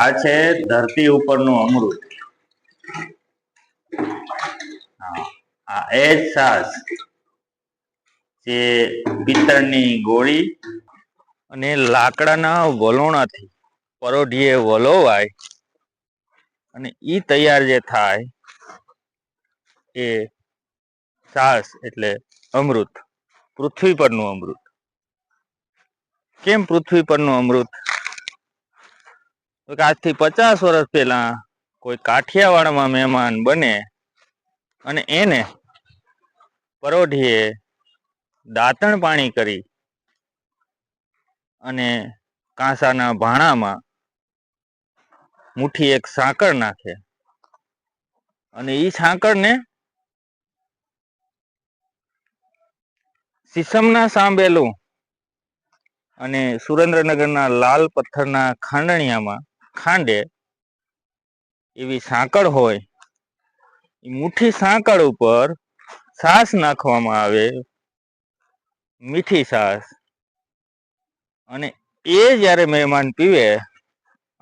આ છે ધરતી ઉપરનું અમૃત. એ જ સાસ જે પિત્તળની ગોળી અને લાકડાના વલોણાથી પરોઢીએ વલોવાય અને ઈ તૈયાર જે થાય એ સાસ એટલે અમૃત. પૃથ્વી પરનું અમૃત. કેમ પૃથ્વી પરનું અમૃત? આજથી પચાસ વર્ષ પહેલા કોઈ કાઠિયાવાડમાં મહેમાન બને અને એને પરોઢીએ દાંતણ પાણી કરી અને કાંસાના ભાણામાં મુઠ્ઠી એક સાંકળ નાખે. અને એ સાંકળને સીસમના સાંભેલું અને સુરેન્દ્રનગરના લાલ પથ્થરના ખાંડણિયામાં ખાંડે એવી સાંકળ હોય, એ મુઠ્ઠી સાંકળ ઉપર સાસ નાખવામાં આવે, મીઠી સાસ અને એ જ્યારે મહેમાન પીવે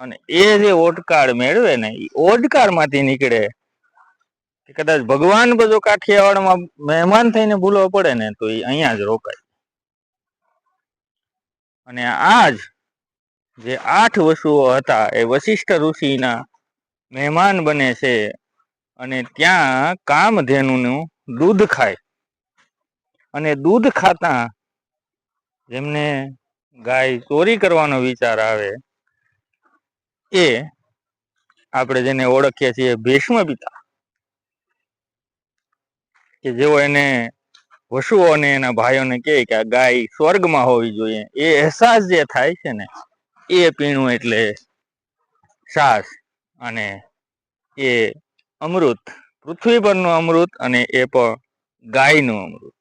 અને એ જે ઓટકાળ મેળવે ને, એ ઓટકાળમાંથી નીકળે કે કદાચ ભગવાન બધો કાઠિયાવાડમાં મહેમાન થઈને ભૂલો પડે ને, તો એ અહીંયા જ રોકાય. અને આ જ જે આઠ વસુઓ હતા એ વશિષ્ઠ ઋષિના મહેમાન બને છે અને ત્યાં કામધેનુનું દૂધ ખાય. અને દૂધ ખાતા જેમને ગાય ચોરી કરવાનો વિચાર આવે એ આપણે જેને ઓળખીએ છીએ ભીષ્મ પિતા, કે જેઓ એને વસુઓને એના ભાઈઓને કહે કે આ ગાય સ્વર્ગમાં હોવી જોઈએ. એ અહેસાસ જે થાય છે ને એ પીણું એટલે છાસ અને એ અમૃત. પૃથ્વી પરનું અમૃત અને એ પણ ગાયનું અમૃત.